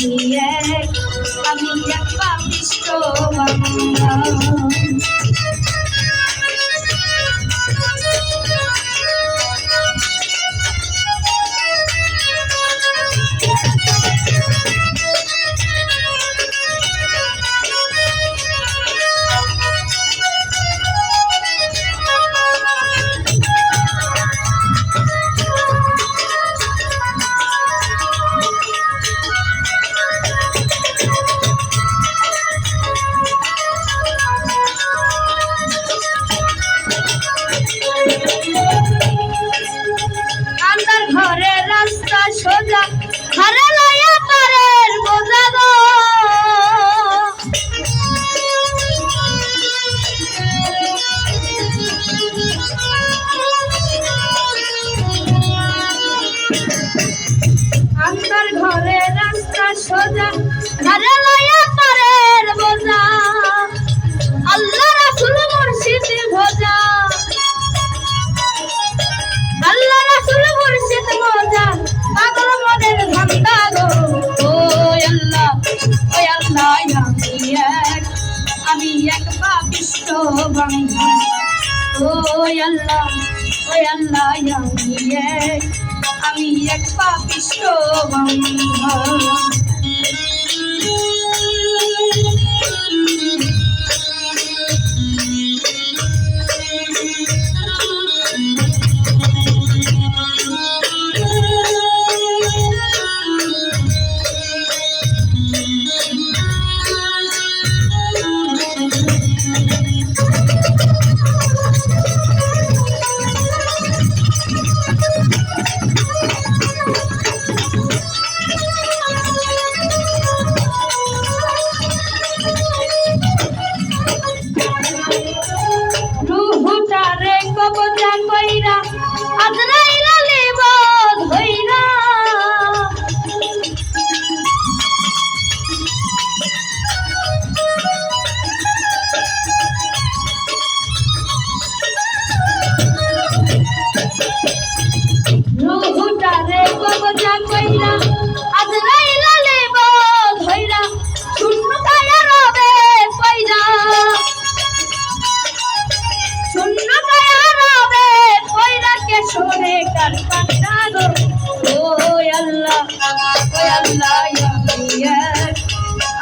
yeah. আমার ঘরে রাস্তা সোজা ঘরে আমি এক পাপিষ্ট বান্ধব ও আল্লাহ ও আল্লাহ আমি এক। পাপিষ্ট বান্ধব প্রাণ পাইরা আদরা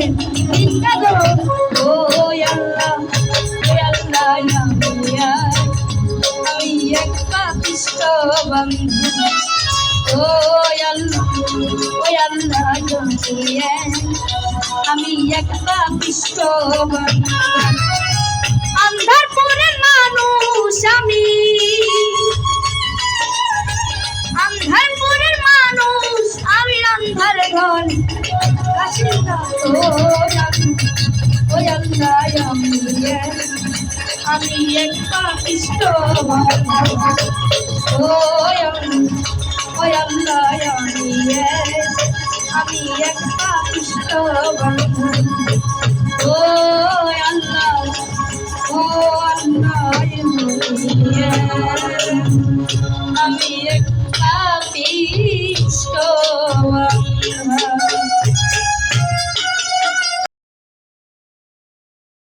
লোকে চিন্তা আমি এক পাপিষ্ট বন্ধু ও আল্লাহ আমি এক পাপিষ্ট বন্ধু আন্ধারপুরের মানুষ আমি আন্ধারপুরের মানুষ, আমি আন্ধার ঘর। আমি এক পাপিষ্ট আমি এক পাপিষ্ট ও আল্লাহ ও আল্লাহ আমি এক